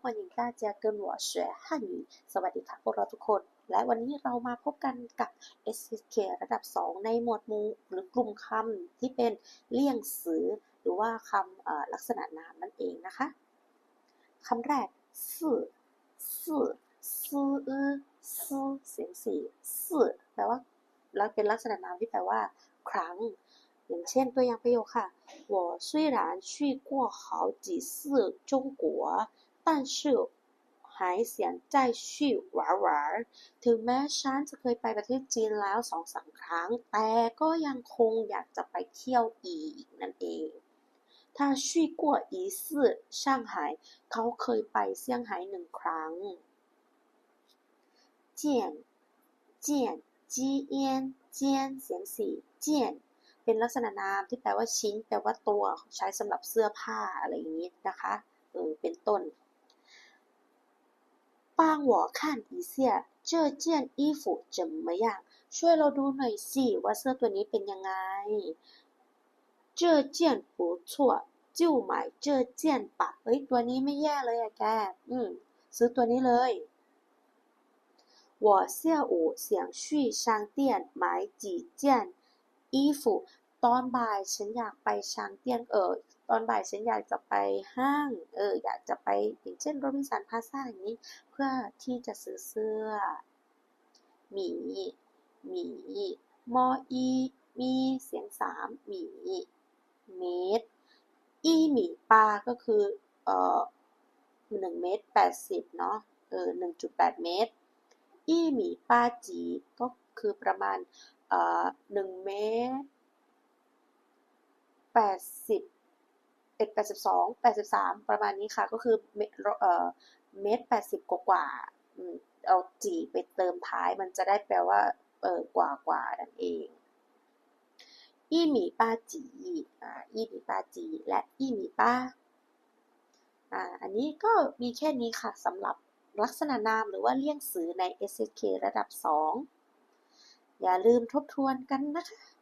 欢迎大家跟我学汉语สวัสดีค่ะพวกเราทุกคน และวันนี้เรามาพบกันกับ SK ระดับ 2 ในหมวดหมู่หรือกลุ่มคำที่เป็นเลี่ยงสือ หรือว่าคำลักษณะนามนั่นเองนะคะคำแรกสื่อสื่อซื่อซื่อเสียงสี่สื่อแปลว่าแล้วเป็นลักษณะนามที่แปลว่า ครั้ง อย่างเช่นตัวอย่างประโยคค่ะ我虽然去过好几次中国但是还想再去玩玩ถึงแม้ฉันจะเคยไปประเทศจีนแล้วสองสามครั้ง แต่ก็ยังคงอยากจะไปเที่ยวอีกนั่นเอง他去过一次上海เขาเคยไปเซี่ยงไฮ้หนึ่งครั้งเจียนเจียนจีเอียนเจียนเสียงสี่เจียน เป็นลักษณะนามที่แปลว่าชิ้น แปลว่าตัวใช้สำหรับเสื้อผ้าอะไรอย่างนี้นะคะเออเป็นต้น帮我看一下这件衣服怎么样ช่วยเราดูหน่อยสิว่าเสื้อตัวนี้เป็นยังไง这件不错就买这件吧เฮ้ยตัวนี้ไม่แย่เลยอะแกอืมซื้อตัวนี้เลย我下午想去商店买几件 衣服ตอนบ่ายฉันอยากไปชางเตียนเออตอนบ่ายฉันอยากจะไปห้างเอออยากจะไปอย่างเช่นโรบินสันพาซ่าอย่างนี้ เพื่อที่จะซื้อเสื้อหมีหมีมออีมีเสียงสามหมีเมตรอีหมีปลาก็คือเอ่อหนึ่งเมตรแปดสิบเนาะเออหนึ่งจุดแปดเมตร อีหมีปลาจีก็คือประมาณ หนึ่งเมตรแปดสิบเอ็ดแปดสิบสองแปดสิบสามประมาณนี้ค่ะ ก็คือเมตรเมตรแปดสิบกว่าเอาจีไปเติมท้ายมันจะได้แปลว่าเออกว่ากว่านั่นเองอีหมีป้าจีอ่าอีหมีป้าจี และอีหมีป้าอ่าอันนี้ก็มีแค่นี้ค่ะสำหรับลักษณะนามหรือว่าเลี่ยงสือใน SK ระดับ 2 อย่าลืมทบทวนกันนะคะ